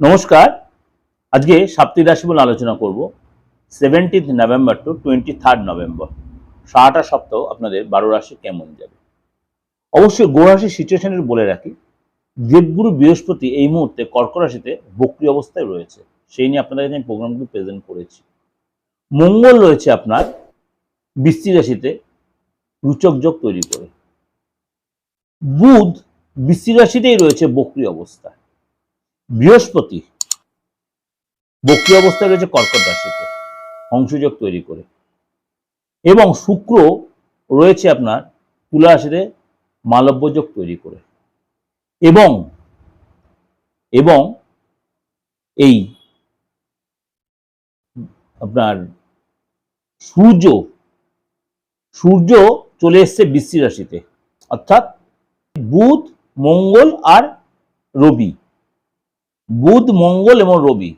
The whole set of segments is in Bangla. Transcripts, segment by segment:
নমস্কার। আজকে সাপ্তাহিক রাশি বলে আলোচনা করব seventeenth November to twenty third November সারাটা সপ্তাহ আপনাদের বারো রাশি কেমন যাবে? অবশ্যই গো রাশির সিচুয়েশনের বলে রাখি, দেবগুরু বৃহস্পতি এই মুহূর্তে কর্ক রাশিতে বক্রি অবস্থায় রয়েছে, সেই নিয়ে আপনাদের আমি প্রোগ্রামগুলো প্রেজেন্ট করেছি। মঙ্গল রয়েছে আপনার বৃষ্টি রাশিতে রুচক যোগ তৈরি করে। বুধ বৃষ্টি রাশিতেই রয়েছে বক্রি অবস্থায় বৃহস্পতি বক্রি অবস্থায় রয়েছে কর্কট রাশিতে, অংশযোগ তৈরি করে। এবং শুক্র রয়েছে আপনার তুলা রাশিতে মালব্যযোগ তৈরি করে। এবং এবং এই আপনার সূর্য সূর্য চলে এসছে বৃষ্টি রাশিতে। অর্থাৎ বুধ, মঙ্গল আর রবি। বুধ, মঙ্গল এবং রবি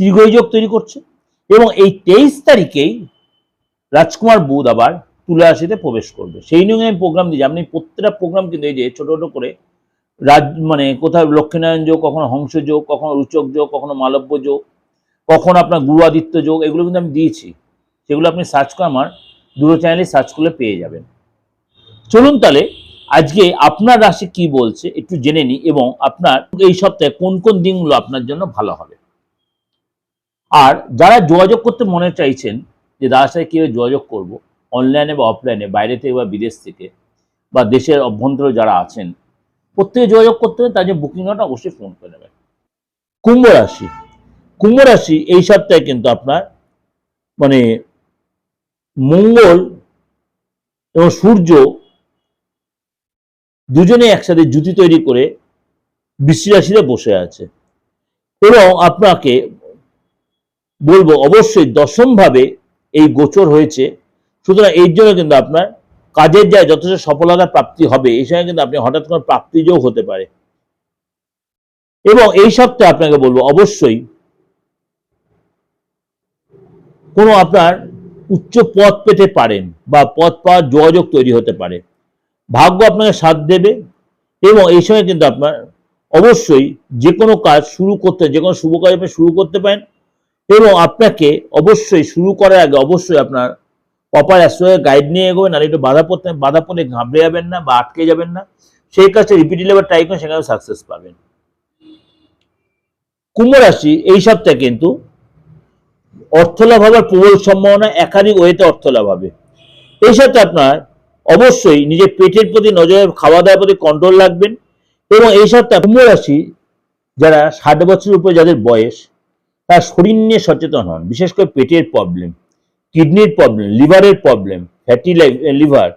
ত্রিগয় যোগ তৈরি করছে এবং এই তেইশ তারিখেই রাজকুমার বুধ আবার তুলা রাশিতে প্রবেশ করবে। সেই নিয়ে আমি প্রোগ্রাম দিয়েছি। আপনি প্রত্যেকটা প্রোগ্রাম কিন্তু এই যে ছোট ছোট করে রাজ মানে কোথাও লক্ষ্মীনারায়ণ যোগ, কখনো হংস যোগ, কখনো রুচক যোগ, কখনো মালব্য যোগ, কখনো আপনার গুরু আদিত্য যোগ, এগুলো কিন্তু আমি দিয়েছি। সেগুলো আপনি সার্চ করে আমার দুটো চ্যানেলে সার্চ করলে পেয়ে যাবেন। চলুন তাহলে আজকে আপনার রাশি কি বলছে একটু জেনে নিই এবং আপনার এই সপ্তাহে কোন কোন দিনগুলো আপনার জন্য ভালো হবে। আর যারা যোগাযোগ করতে মনে চাইছেন যে দাদার সাথে কীভাবে যোগাযোগ করব, অনলাইনে বা অফলাইনে, বাইরে থেকে বা বিদেশ থেকে, বা দেশের অভ্যন্তরে যারা আছেন, প্রত্যেকে যোগাযোগ করতে হবে তার জন্য বুকিং নটা অবশ্যই ফোন করে নেবেন। কুম্ভ রাশি কুম্ভ রাশি এই সপ্তাহে কিন্তু আপনার মানে মঙ্গল এবং সূর্য দুজনে একসাথে জুতি তৈরি করে বৃষ্টি বসে আছে। এবং আপনাকে বলব, অবশ্যই দশমভাবে এই গোচর হয়েছে। সুতরাং এই জন্য কিন্তু আপনার কাজের যায় যথেষ্ট সফলতা প্রাপ্তি হবে। এই সময় কিন্তু আপনি হঠাৎ করে প্রাপ্তিযোগ হতে পারে। এবং এই সপ্তাহে আপনাকে বলব, অবশ্যই কোনো আপনার উচ্চ পদ পেতে পারেন বা পদ পাওয়ার যোগাযোগ তৈরি হতে পারে। ভাগ্য আপনাকে সাথ দেবে এবং এই সময় কিন্তু আপনার অবশ্যই যে কোনো কাজ শুরু করতে যে কোনো শুভ কাজ আপনি শুরু করতে পারেন এবং আপনাকে অবশ্যই শুরু করার আগে অবশ্যই আপনার প্রপার অ্যাস্ট্রোলজার গাইড নিয়ে এগোবেন আর একটু বাধা পড়তে, বাধা পড়লে ঘাবড়ে যাবেন না বা আটকে যাবেন না। সেই কাজটা রিপিটেড এবার ট্রাই করেন, সেখানে সাকসেস পাবেন। কুম্ভ রাশি এই সপ্তাহে কিন্তু অর্থলাভ হবার প্রবল সম্ভাবনা, একাধিক ওয়েতে অর্থলাভ হবে। এই সপ্তাহে আপনার অবশ্যই নিজের পেটের প্রতি নজর খাওয়া দাওয়ার প্রতি কন্ট্রোল রাখবেন এবং এই সপ্তাহে কুম্ভ রাশি যারা ষাট বছরের উপরে যাদের বয়স, তার শরীর নিয়ে সচেতন হন। বিশেষ করে পেটের প্রবলেম কিডনির প্রবলেম লিভারের প্রবলেম ফ্যাটি লিভার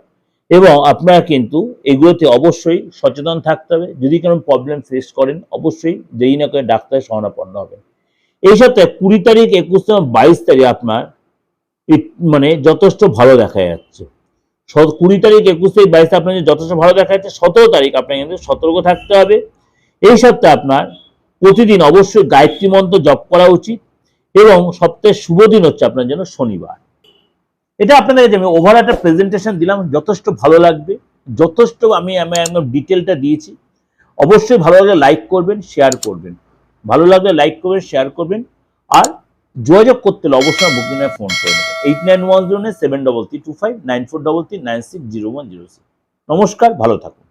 এবং আপনারা কিন্তু এগুলোতে অবশ্যই সচেতন থাকতে হবে। যদি কোনো প্রবলেম ফেস করেন, অবশ্যই দেরি না করে ডাক্তারের শরণাপন্ন হবেন। এই সপ্তাহে কুড়ি তারিখ, একুশ তারিখ বাইশ তারিখ আপনার মানে যথেষ্ট ভালো দেখা যাচ্ছে। কুড়ি তারিখ, একুশ তারিখ, বাইশ আপনার যথেষ্ট ভালো দেখা যাচ্ছে সতেরো তারিখ আপনাকে কিন্তু সতর্ক থাকতে হবে। এই সপ্তাহে আপনার প্রতিদিন অবশ্যই গায়ত্রী মন্ত্র জপ করা উচিত এবং সপ্তাহের শুভ দিন হচ্ছে আপনার জন্য শনিবার। এটা আপনাদের আমি ওভার একটা প্রেজেন্টেশন দিলাম, যথেষ্ট ভালো লাগবে, যথেষ্ট আমি আমি একদম ডিটেলটা দিয়েছি। অবশ্যই ভালো লাগলে লাইক করবেন শেয়ার করবেন। ভালো লাগলে লাইক করবেন শেয়ার করবেন। আর যোগাযোগ করতে হলে অবশ্যই বুকিংয়ে ফোন করে নেবেন। Eight nine one zero seven double three two five nine four double three nine six zero one zero six. নমস্কার, ভালো থাকুন।